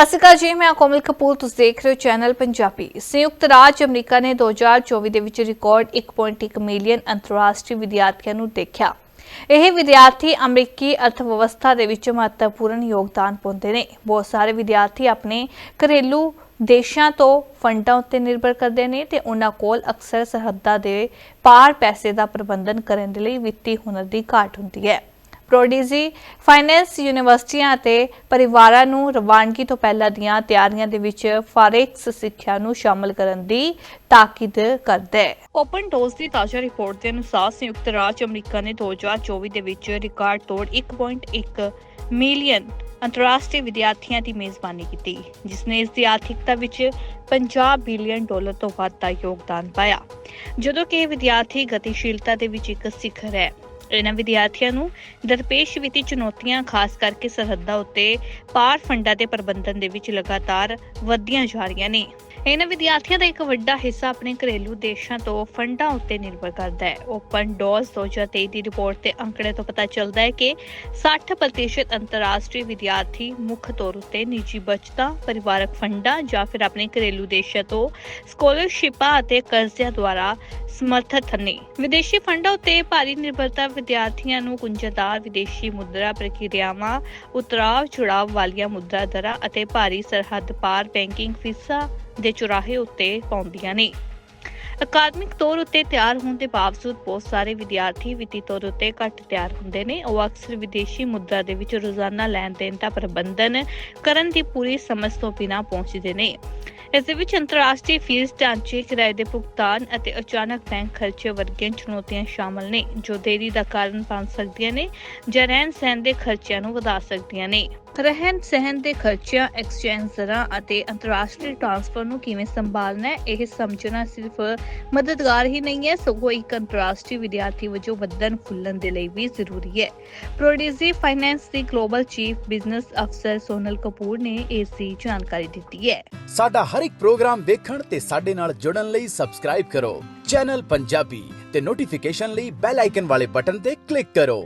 ਸਤਿ ਸ਼੍ਰੀ ਅਕਾਲ ਜੀ, ਮੈਂ ਕੋਮਲ ਕਪੂਰ, ਤੁਸੀਂ ਦੇਖ ਰਹੇ ਹੋ ਚੈਨਲ ਪੰਜਾਬੀ। ਸੰਯੁਕਤ ਰਾਜ ਅਮਰੀਕਾ ਨੇ 2024 ਦੇ ਵਿੱਚ ਰਿਕਾਰਡ 1.1 ਮਿਲੀਅਨ ਅੰਤਰਰਾਸ਼ਟਰੀ ਵਿਦਿਆਰਥੀਆਂ ਨੂੰ ਦੇਖਿਆ। ਇਹ ਵਿਦਿਆਰਥੀ ਅਮਰੀਕੀ ਅਰਥਵਿਵਸਥਾ ਦੇ ਵਿੱਚ ਮਹੱਤਵਪੂਰਨ ਯੋਗਦਾਨ ਪਾਉਂਦੇ ਨੇ। ਬਹੁਤ ਸਾਰੇ ਵਿਦਿਆਰਥੀ ਆਪਣੇ ਘਰੇਲੂ ਦੇਸ਼ਾਂ ਤੋਂ ਫੰਡਾਂ ਉੱਤੇ ਨਿਰਭਰ ਕਰਦੇ ਨੇ ਤੇ ਉਹਨਾਂ ਕੋਲ ਅਕਸਰ ਸਰਹੱਦਾਂ ਦੇ ਪਾਰ ਪੈਸੇ ਦਾ ਪ੍ਰਬੰਧਨ ਕਰਨ ਦੇ ਲਈ ਵਿੱਤੀ ਹੁਨਰ ਦੀ ਘਾਟ ਹੁੰਦੀ ਹੈ। ਪ੍ਰੋਡੀਜੀ ਫਾਈਨੈਂਸ ਯੂਨੀਵਰਸਿਟੀਆਂ ਅਤੇ ਪਰਿਵਾਰਾਂ ਨੂੰ ਰਵਾਨਗੀ ਤੋਂ ਪਹਿਲਾਂ ਦੀਆਂ ਤਿਆਰੀਆਂ ਦੇ ਵਿੱਚ ਫਾਰੈਕਸ ਸਿੱਖਿਆ ਨੂੰ ਸ਼ਾਮਲ ਕਰਨ ਦੀ ਤਾਕੀਦ ਕਰਦਾ ਹੈ। ਓਪਨ ਡੋਰਸ ਦੀ ਤਾਜ਼ਾ ਰਿਪੋਰਟ ਦੇ ਅਨੁਸਾਰ ਸੰਯੁਕਤ ਰਾਜ ਅਮਰੀਕਾ ਨੇ 2024 ਦੇ ਵਿੱਚ ਰਿਕਾਰਡ ਤੋੜ 1.1 ਮਿਲੀਅਨ ਅੰਤਰਰਾਸ਼ਟਰੀ ਵਿਦਿਆਰਥੀਆਂ ਦੀ ਮੇਜ਼ਬਾਨੀ ਕੀਤੀ ਜਿਸ ਨੇ ਇਸ ਦੀ ਆਰਥਿਕਤਾ ਵਿੱਚ 50 ਬਿਲੀਅਨ ਡਾਲਰ ਤੋਂ ਵੱਧ ਦਾ ਯੋਗਦਾਨ ਪਾਇਆ। ਜਦੋਂ ਕਿ ਵਿਦਿਆਰਥੀ ਗਤੀਸ਼ੀਲਤਾ ਦੇ ਵਿੱਚ ਇੱਕ ਸਿਖਰ ਹੈ ਇਹਨਾਂ ਵਿਦਿਆਰਥੀਆਂ ਨੂੰ ਦਰਪੇਸ਼ ਵਿੱਤੀ ਚੁਣੌਤੀਆਂ, ਖਾਸ ਕਰਕੇ ਸਰਹੱਦਾਂ ਉੱਤੇ ਪਾਰ ਫੰਡਾਂ ਦੇ ਪ੍ਰਬੰਧਨ ਦੇ ਵਿੱਚ ਲਗਾਤਾਰ ਵਧੀਆਂ ਜਾ ਰਹੀਆਂ ਨੇ। ਇਹਨਾਂ ਵਿਦਿਆਰਥੀਆਂ ਦਾ ਇੱਕ ਵੱਡਾ ਹਿੱਸਾ ਆਪਣੇ ਘਰੇਲੂ ਦੇਸ਼ਾਂ ਤੋਂ ਫੰਡਾਂ ਉੱਤੇ ਨਿਰਭਰ ਕਰਦਾ ਹੈ। ਓਪਨ ਡੋਰਸ 2023 ਦੀ ਰਿਪੋਰਟ ਦੇ ਅੰਕੜੇ ਤੋਂ ਪਤਾ ਚੱਲਦਾ ਹੈ ਕਿ 60% ਅੰਤਰਰਾਸ਼ਟਰੀ ਵਿਦਿਆਰਥੀ ਮੁੱਖ ਤੌਰ ਉੱਤੇ ਨਿੱਜੀ ਬਚਤਾਂ, ਪਰਿਵਾਰਕ ਫੰਡਾਂ ਜਾਂ ਫਿਰ ਆਪਣੇ ਘਰੇਲੂ ਦੇਸ਼ਾਂ ਤੋਂ ਸਕਾਲਰਸ਼ਿਪਾਂ ਅਤੇ ਕਰਜ਼ਿਆਂ ਦੁਆਰਾ ਸਮਰਥਿਤ ਨੇ। ਵਿਦੇਸ਼ੀ ਫੰਡਾਂ ਉੱਤੇ ਭਾਰੀ ਨਿਰਭਰਤਾ ਵਿਦਿਆਰਥੀਆਂ ਨੂੰ ਗੁੰਝਲਦਾਰ ਵਿਦੇਸ਼ੀ ਮੁਦਰਾ ਪ੍ਰਕਿਰਿਆਵਾਂ ਉਤਰਾਵ ਚੜਾਵ ਵਾਲੀਆਂ ਮੁਦਰਾ ਦਰਾਂ ਅਤੇ ਭਾਰੀ ਸਰਹੱਦ ਪਾਰ ਬੈਂਕਿੰਗ ਫੀਸਾਂ ਦੇ ਚੁਰਾਹੇ ਉੱਤੇ ਪਾਉਂਦੀਆਂ ਨੇ। ਅਕਾਦਮਿਕ ਤੌਰ ਉੱਤੇ ਤਿਆਰ ਹੋਣ ਦੇ ਬਾਵਜੂਦ ਬਹੁਤ ਸਾਰੇ ਵਿਦਿਆਰਥੀ ਵਿੱਤੀ ਤੌਰ ਉੱਤੇ ਘੱਟ ਤਿਆਰ ਹੁੰਦੇ ਨੇ। ਉਹ ਅਕਸਰ ਵਿਦੇਸ਼ੀ ਮੁਦਰਾ ਦੇ ਵਿੱਚ ਰੋਜ਼ਾਨਾ ਲੈਣ ਦੇਣ ਦਾ ਪ੍ਰਬੰਧਨ ਕਰਨ ਦੀ ਪੂਰੀ ਸਮਝ ਤੋਂ ਬਿਨਾਂ ਪਹੁੰਚਦੇ ਨੇ। ਇਸ ਦੇ ਵਿੱਚ ਅੰਤਰਰਾਸ਼ਟਰੀ ਫੀਸ, ਢਾਂਚੇ, ਕਿਰਾਏ ਦੇ ਭੁਗਤਾਨ ਅਤੇ ਅਚਾਨਕ ਬੈਂਕ ਖਰਚੇ ਵਰਗੀਆਂ ਚੁਣੌਤੀਆਂ ਸ਼ਾਮਲ ਨੇ, ਜੋ ਦੇਰੀ ਦਾ ਕਾਰਨ ਬਣ ਸਕਦੀਆਂ ਨੇ ਜਾਂ ਰਹਿਣ ਸਹਿਣ ਦੇ ਖਰਚਿਆਂ ਨੂੰ ਵਧਾ ਸਕਦੀਆਂ ਨੇ। ਰਹਿਣ ਸਹਿਣ ਦੇ ਖਰਚਿਆਂ ਐਕਸਚੇਂਜ ਦਰਾਂ ਅਤੇ ਅੰਤਰਰਾਸ਼ਟਰੀ ਟ੍ਰਾਂਸਫਰ ਨੂੰ ਕਿਵੇਂ ਸੰਭਾਲਣਾ ਹੈ, ਇਹ ਸਮਝਣਾ ਸਿਰਫ ਮਦਦਗਾਰ ਹੀ ਨਹੀਂ ਹੈ, ਸਗੋਂ ਇੱਕ ਅੰਤਰਰਾਸ਼ਟਰੀ ਵਿਦਿਆਰਥੀ ਵਜੋਂ ਵਧਣ ਫੁੱਲਣ ਦੇ ਲਈ ਵੀ ਜ਼ਰੂਰੀ ਹੈ। ਪ੍ਰੋਡੀਜੀ ਫਾਈਨੈਂਸ ਦੀ ਗਲੋਬਲ ਚੀਫ ਬਿਜ਼ਨਸ ਅਫਸਰ ਸੋਨਲ ਕਪੂਰ ਨੇ ਇਸ ਦੀ ਜਾਣਕਾਰੀ ਦਿੱਤੀ ਹੈ। ਸਾਡਾ ਹਰ ਇੱਕ ਪ੍ਰੋਗਰਾਮ ਦੇਖਣ ਤੇ ਸਾਡੇ ਨਾਲ ਜੁੜਨ ਲਈ ਸਬਸਕ੍ਰਾਈਬ ਕਰੋ। ਚੈਨਲ ਪੰਜਾਬੀ ਤੇ ਨੋਟੀਫਿਕੇਸ਼ਨ ਲਈ ਬੈਲ ਆਈਕਨ ਵਾਲੇ ਬਟਨ ਤੇ ਕਲਿੱਕ ਕਰੋ।